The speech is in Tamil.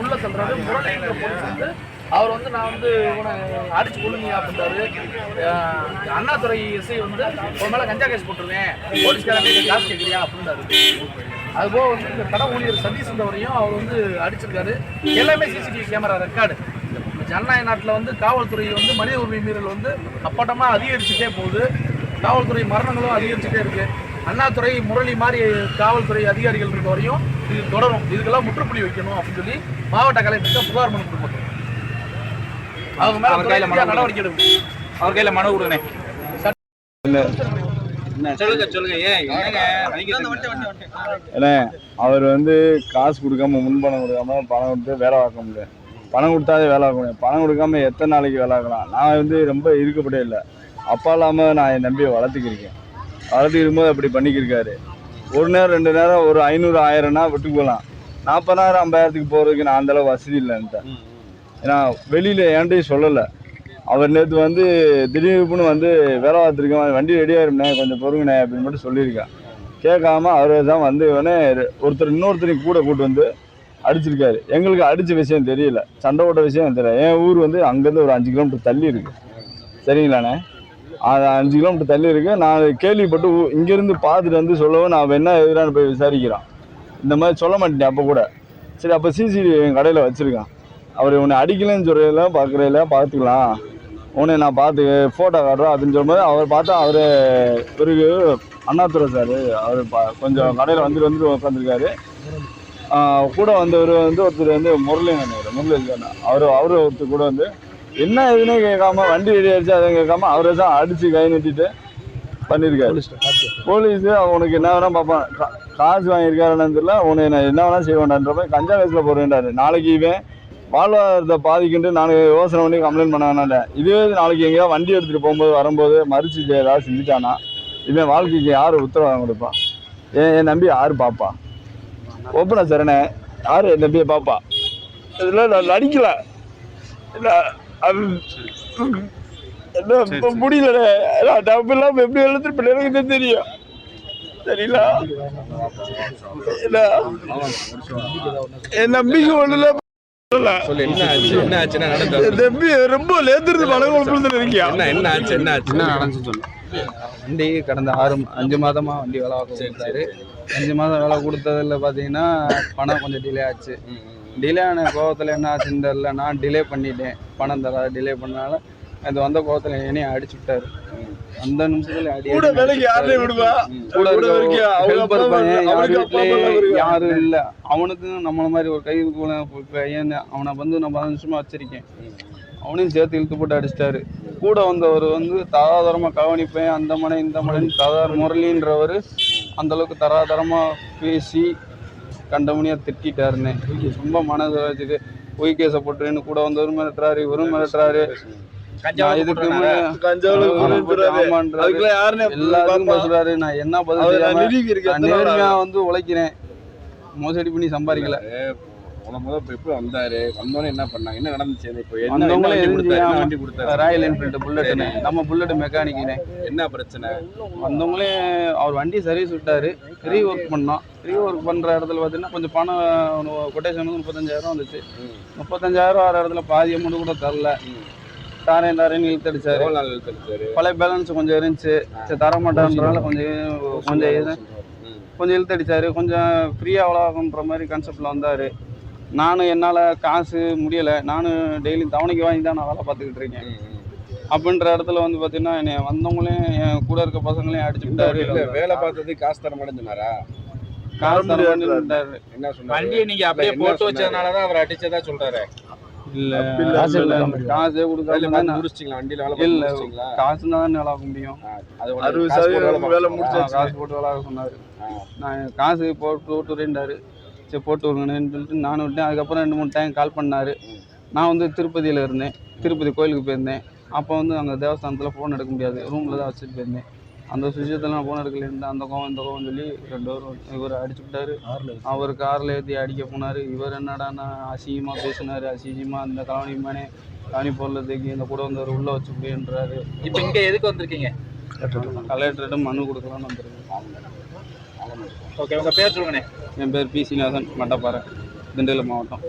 உள்ள சொல்றாரு முரளிங்கிற போலீஸ் வந்து அவர் வந்து நான் வந்து உன அடிச்சு கொள்ளுங்க அப்படின்றாரு. அண்ணாதுறை அண்ணாதுரை வந்து உன் மேல கஞ்சா கேஸ் போட்டுருவேன். போலீஸ்காரன் காசு கேட்குறியா? அப்படின்றாரு. அதுபோக வந்து இந்த கடை ஊழியர் சதீஷ் வரையும் அவர் வந்து அடிச்சிருக்காரு. எல்லாமே சிசிடிவி கேமரா ரெக்கார்டு ஜனநாயக நாட்டில் வந்து காவல்துறை வந்து மனித உரிமை மீறல் வந்து அப்பட்டமாக அதிகரிச்சுட்டே போகுது. காவல்துறை மரணங்களும் அதிகரிச்சுட்டே இருக்கு. அண்ணாதுறை முரளி மாதிரி காவல்துறை அதிகாரிகள் இருக்க வரையும் இது தொடரும். இதுக்கெல்லாம் முற்றுப்புள்ளி வைக்கணும் அப்படின்னு சொல்லி மாவட்ட கலெக்டருக்கு புகார் மனு கொடுப்போம் அவங்க மேல அவர் கையில நடவடிக்கை எடுக்கணும். அவர் கையில மனு கொடுங்க. ஏன்னா அவர் வந்து காசு கொடுக்காம முன்பணம் கொடுக்காம பணம் கொடுத்து வேலை பார்க்க முடியும் பணம் கொடுத்தாதே வேலை பார்க்க முடியும் பணம் கொடுக்காம எத்தனை நாளைக்கு வேலை பார்க்கலாம்? நான் வந்து ரொம்ப இருக்கப்பட்டே இல்லை. அப்பா இல்லாமல் நான் என் நம்பியை வளர்த்துக்கிருக்கேன் வளர்த்துக்கிருக்கும்போது அப்படி பண்ணிக்கிருக்காரு. ஒரு நேரம் ரெண்டு நேரம் ஒரு ஐநூறு ஆயிரம்னா விட்டு போகலாம். நாற்பதாயிரம் ஐம்பதாயிரத்துக்கு போகிறதுக்கு நான் அந்தளவு வசதி இல்லைன்ட்டேன் ஏன்னா வெளியில் என்கிட்டயும் சொல்லலை. அவர் நேற்று வந்து திடீர்னு வந்து வேலை பார்த்துருக்கேன் வண்டி ரெடியாக இருந்தேன் கொஞ்சம் பொறுங்கண்ணே அப்படின்னு மட்டும் சொல்லியிருக்கேன் கேட்காம அவர் தான் வந்து உடனே ஒருத்தர் இன்னொருத்தரையும் கூட கூட்டு வந்து அடிச்சிருக்காரு. எங்களுக்கு அடித்த விஷயம் தெரியல சண்டை போட்ட விஷயம் தெரியல. என் ஊர் வந்து அங்கேருந்து ஒரு அஞ்சு கிலோமீட்டர் தள்ளி இருக்கு. சரிங்களாண்ணே? அது அஞ்சு கிலோமீட்டர் தள்ளி இருக்கு. நான் கேள்விப்பட்டு இங்கேருந்து பார்த்துட்டு வந்து சொல்லவும் நான் என்ன எதிரான போய் விசாரிக்கிறான். இந்த மாதிரி சொல்ல மாட்டேன் அப்போ கூட. சரி அப்போ சிசிடிவி என் கடையில் வச்சுருக்கான். அவர் உன்னை அடிக்கலைன்னு சொல்கிறதில்ல பார்க்குறதில்ல பார்த்துக்கலாம். உன்னை நான் பார்த்து ஃபோட்டோ காட்டுறோம் அப்படின்னு சொல்லும்போது அவர் பார்த்தா அவர் பிறகு அண்ணாதுரை சார் அவர் பா- கொஞ்சம் கடையில் வந்துட்டு வந்துட்டு உட்காந்துருக்காரு கூட வந்தவர் வந்து ஒருத்தர் வந்து முரளின்னு நினைக்கிறேன் முரளி அவர் அவர் ஒருத்தர் கூட வந்து என்ன எதுனே கேட்காம வண்டி ரெடி ஆயிடுச்சு அதை கேட்காம அவரை தான் அடித்து கை நிட்டிட்டு பண்ணியிருக்காரு போலீஸ் உனக்கு என்ன வேணா பார்ப்பான். கா- காசு வாங்கியிருக்காருன்னு தெரியல உனக்கு நான் என்ன வேணா செய்ய வேண்டான்ற போய் கஞ்சா கேஸில் போடுறேன்டாரு நாளைக்கு இவன் வாழ்வாதாரத்தை பாதிக்கிட்டு நான் யோசனை பண்ணி கம்ப்ளைண்ட் பண்ண வேணாண்டேன் இதுவே நாளைக்கு எங்கேயா வண்டி எடுத்துகிட்டு போகும்போது வரும்போது மறிச்சு ஏதாவது செஞ்சுட்டானா இவன் வாழ்க்கைக்கு யார் உத்தரவாதம் கொடுப்பான் என் என் நம்பி யார் பாப்பா? ஓப்பனா சரணே யார் என் நம்பியை பாப்பா? இதில் நான் நடிக்கல. என்ன முடியலண்ணே நான் டப்பு இல்லாமல் எப்படி எழுத்துட்டு தான் தெரியும். சரிங்களா? என்ன என் நம்பிக்கை ஒன்றுல சொல்லு என்ன ஆச்சு? என்ன ஆச்சுன்னா நடந்தது என் நம்பி ரொம்ப லேத்துறது பழக குழப்பத்தில் இருக்கியா என்ன என்ன ஆச்சு என்ன ஆச்சு? என்ன நடந்துச்சு சொல்லு. வண்டி கடந்த ஆறு அஞ்சு மாதமா வண்டி வேலை கொடுத்தாரு. அஞ்சு மாதம் வேலை கொடுத்ததுல பார்த்தீங்கன்னா பணம் கொஞ்சம் டிலே ஆச்சு. டிலே ஆன கோவத்தில் என்ன ஆச்சுன்னு தெரியல. நான் டிலே பண்ணிட்டேன். பணம் தர டிலே பண்ணனால அது வந்த கோவத்தில் என்னையும் அடிச்சு விட்டாரு அந்த நிமிஷத்துல அடி கூட வேலைக்கு யாரையும் விடுவா? கூட அவனுக்கு. யாரும் இல்ல. அவனுக்கும் நம்மள மாதிரி ஒரு கை பையன் அவனை வந்து நான் பதினஞ்சு நிமிஷமா வச்சிருக்கேன் அவனையும் சேர்த்து இழுத்து போட்டு அடிச்சிட்டாரு. கூட வந்தவர் வந்து தராதரமா கவனிப்பேன் அந்த மனை இந்த மனைன்னு ததார் முரளின்றவர் அந்த அளவுக்கு தராதரமா பேசி கண்டமணியா திட்டாருன்னு ரொம்ப மனது வச்சுட்டு பொய் கேஸை போட்டுருன்னு கூட வந்தவரும் மிரட்டுறாரு இவரும் மிரட்டுறாரு. என்ன பதில் வந்து உழைக்கிறேன். மோசடி பண்ணி சம்பாதிக்கல. என்ன பண்ணாங்க? என்ன நடந்துச்சு? இப்போ ராயல் என்ஃபீல்டு புல்லட்டுன்னு நம்ம புல்லட் மெக்கானிக்குனே என்ன பிரச்சனை? வந்தவங்களே அவர் வண்டி சர்வீஸ் விட்டாரு. ரீ ஒர்க் பண்ணோம். ரீ ஒர்க் பண்ற இடத்துல பார்த்தீங்கன்னா கொஞ்சம் பணம் கொட்டேஷன் வந்து முப்பத்தஞ்சாயிரம் வந்துச்சு. முப்பத்தஞ்சாயிரம் வர இடத்துல பாதி அமௌண்ட் கூட தரல. தாரேன் தாரேன்னு இழுத்தடிச்சாரு. நாள் இழுத்தடிச்சாரு? பழைய பேலன்ஸ் கொஞ்சம் இருந்துச்சு. சரி தர மாட்டேன்றனால கொஞ்சம் கொஞ்சம் இது கொஞ்சம் இழுத்தடிச்சாரு. கொஞ்சம் ஃப்ரீயாக அவ்வளோன்ற மாதிரி கான்செப்டில் வந்தார். நானும் என்னால் காசு முடியலை. நானும் டெய்லி தவணைக்கு வாங்கி தான் நான் வேலை பார்த்துக்கிட்டு இருக்கேன். அப்படின்ற இடத்துல வந்து பார்த்தீங்கன்னா என்னை வந்தவங்களையும் என் கூட இருக்க பசங்களையும் அடிச்சு விட்டாரு இல்ல வேலை பார்த்தது காசு தர சொன்னாரா காசு தர விட்டாரு என்ன சொன்னாரு? வண்டியை நீங்க அப்படியே போட்டு சொன்னாரு? வச்சதுனாலதான் அவர் அடிச்சதா சொல்றாரு. இல்லை. காசு கொடுக்காம முடிச்சிட்டீங்களா வண்டியில வேலை இல்ல. காசு தான் வேலை ஆக முடியும். அறுபது காசு போட்டு சதவீதம் வேலை. காசு போட்டு வேலை சொன்னார். நான் காசு போட்டு விட்டுறேன்டாரு சரி போட்டு விடுங்கன்னு சொல்லிட்டு நானும் விட்டேன் அதுக்கப்புறம் ரெண்டு மூணு டைம் கால் பண்ணார். நான் வந்து திருப்பதியில் இருந்தேன். திருப்பதி கோயிலுக்கு போயிருந்தேன். அப்போ வந்து அங்கே தேவஸ்தானத்தில் ஃபோன் எடுக்க முடியாது. ரூமில் தான் வச்சுட்டு போயிருந்தேன். அந்த விஷயத்துல நான் போன இடத்துல இருந்து அந்த கோவம் இந்த கோவம் சொல்லி ரெண்டு பேரும் இவர் அடிச்சு விட்டாரு. அவர் கார்ல ஏற்றி அடிக்க போனாரு. இவர் என்னடான்னா அசிங்கமா பேசினாரு. அசிங்கமா அந்த கலவணி மேனே கவனி பொருளை தூக்கி இந்த கூட வந்தவர் உள்ள வச்சு போயின்றாரு இப்போ இங்க எதுக்கு வந்திருக்கீங்க? கலெக்டரிடம் மனு கொடுக்கலாம்னு வந்திருக்கேன். ஓகே உங்க பேர் சொல்லுங்கண்ணே. என் பேர் பி. சீனிவாசன் மட்டப்பாறை திண்டுக்கல் மாவட்டம்.